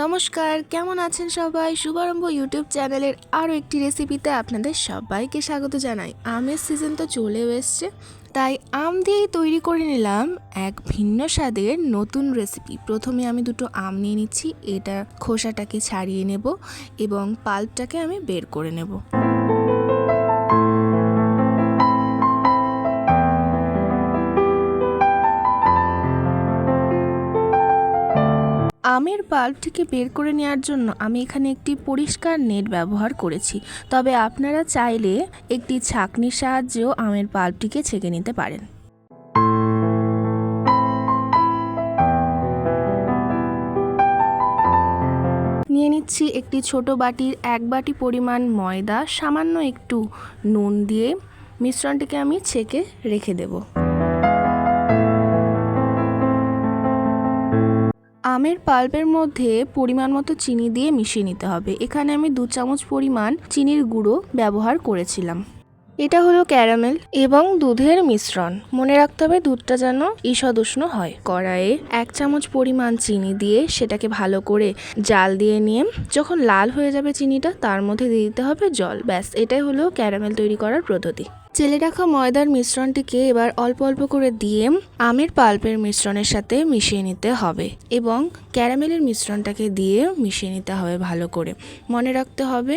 নমস্কার, কেমন আছেন সবাই? শুভারম্ভ ইউটিউব চ্যানেলের আরও একটি রেসিপিতে আপনাদের সবাইকে স্বাগত জানাই। আমের সিজন তো চলেও এসছে, তাই আম দিয়েই তৈরি করে নিলাম এক ভিন্ন স্বাদের নতুন রেসিপি প্রথমে আমি দুটো আম নিয়ে নিচ্ছি, এটা খোসাটাকে ছাড়িয়ে নেব এবং পাল্পটাকে আমি বের করে নেব। আমের বাল্বটিকে বের করে নেওয়ার জন্য আমি এখানে একটি পরিষ্কার নেট ব্যবহার করেছি। তবে আপনারা চাইলে একটি ছাঁকনির সাহায্যেও আমের বাল্বটিকে ছেঁকে নিতে পারেন। নিয়ে নিচ্ছি একটি ছোট বাটির এক বাটি পরিমাণ ময়দা, সামান্য একটু নুন দিয়ে মিশ্রণটিকে আমি ছেঁকে রেখে দেবো। আমের পাল্পের মধ্যে পরিমাণ মতো চিনি দিয়ে মিশিয়ে নিতে হবে। এখানে আমি দু চামচ পরিমাণ চিনির গুঁড়ো ব্যবহার করেছিলাম। এটা হলো ক্যারামেল এবং দুধের মিশ্রণ। মনে রাখতে হবে দুধটা যেন ঈষদ উষ্ণ হয়। কড়াইয়ে এক চামচ পরিমাণ চিনি দিয়ে সেটাকে ভালো করে জাল দিয়ে নিয়ে যখন লাল হয়ে যাবে চিনিটা, তার মধ্যে দিয়ে দিতে হবে জল। ব্যাস, এটাই হলো ক্যারামেল তৈরি করার পদ্ধতি। চেলে রাখা ময়দার মিশ্রণটিকে এবার অল্প অল্প করে দিয়ে আমের পাল্পের মিশ্রণের সাথে মিশিয়ে নিতে হবে এবং ক্যারামেলের মিশ্রণটাকে দিয়ে মিশিয়ে নিতে হবে ভালো করে। মনে রাখতে হবে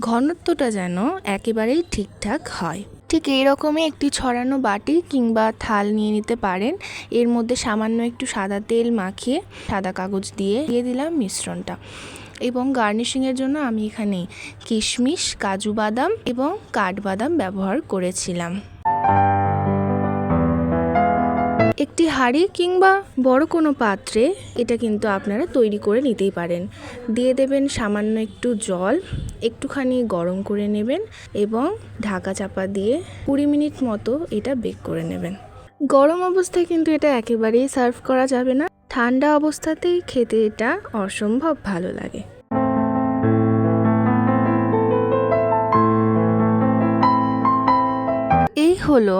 ঘনত্বটা যেন একেবারেই ঠিকঠাক হয়। ঠিক এইরকমই একটি ছড়ানো বাটি কিংবা থাল নিয়ে নিতে পারেন। এর মধ্যে সামান্য একটু সাদা তেল মাখিয়ে সাদা কাগজ দিয়ে দিয়ে দিলাম মিশ্রণটা। এবং গার্নিশিংয়ের জন্য আমি এখানে কিশমিশ, কাজু বাদাম এবং কাঠবাদাম ব্যবহার করেছিলাম। একটি হাঁড়ি কিংবা বড় কোনো পাত্রে এটা কিন্তু আপনারা তৈরি করে নিতেই পারেন। দিয়ে দেবেন সামান্য একটু জল, একটুখানি গরম করে নেবেন এবং ঢাকা চাপা দিয়ে কুড়ি মিনিট মতো এটা বেক করে নেবেন। গরম অবস্থায় কিন্তু এটা একেবারেই সার্ভ করা যাবে না। ঠান্ডা অবস্থাতেই খেতে এটা অসম্ভব ভালো লাগে। এই হলো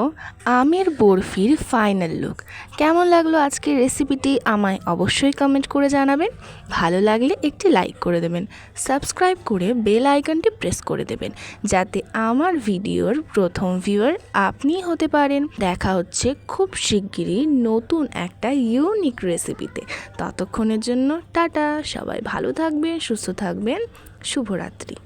আমের বরফির ফাইনাল লুক কেমন লাগল আজকের রেসিপিটি আমায় অবশ্যই কমেন্ট করে জানাবেন। ভালো লাগলে একটি লাইক করে দেবেন। সাবস্ক্রাইব করে বেল আইকনটি প্রেস করে দেবেন। যাতে আমার ভিডিওর প্রথম ভিউয়ার আপনি হতে পারেন। দেখা হচ্ছে খুব শিগগিরই নতুন একটা ইউনিক রেসিপিতে ততক্ষণের জন্য টাটা, সবাই ভালো থাকবেন, সুস্থ থাকবেন। শুভরাত্রি।